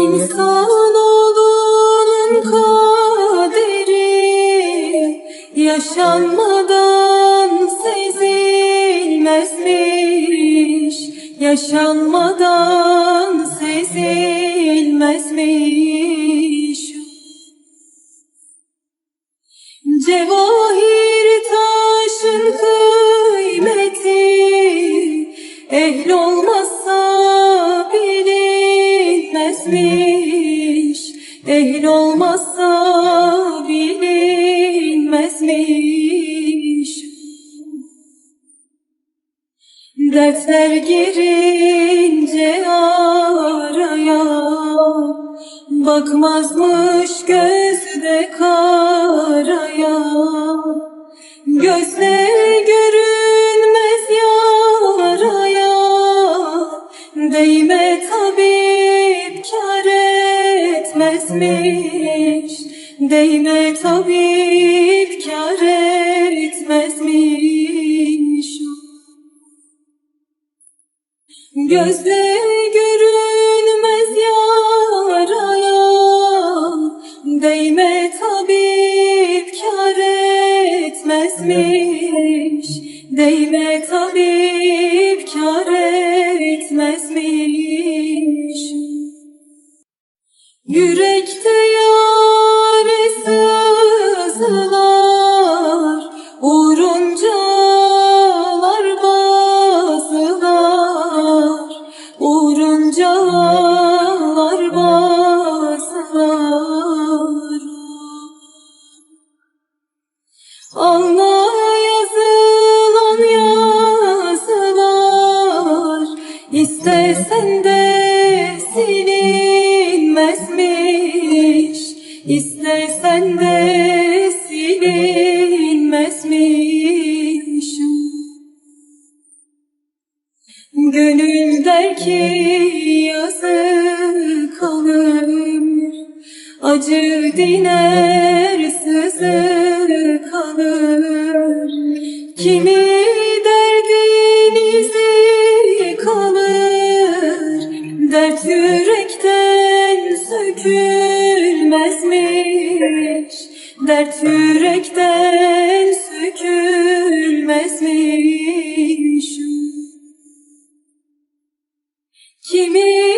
İnsanoğlunun kaderi yaşanmadan sezilmezmiş. Yaşanmadan sezilmezmiş. Cevahir taşın kıymeti Ehl olmazsa bilinmezmiş Ehl olmazsa bilinmezmiş. Dertler girince araya Bakmazmış gözde karaya. Gözle görünmez yaraya Değme tabip kar etmezmiş. Değme tabip kar etmezmiş. Gözle görünmez yaraya. Değme tabip kar etmezmiş. Değme tabip kar etmezmiş Yürekte yâre sızılar Uğruncalar bazılar Uğruncalar bazılar Alnına yazılan yazılar İstesen de silinmezmiş İstesen de silinmezmiş. Gönül der ki yazık kalır Acı diner sızı kalır. Kimi derdin izi kalır Dert yürekten dökülmezmiş Dert yürekten sökülmezmiş. Kimi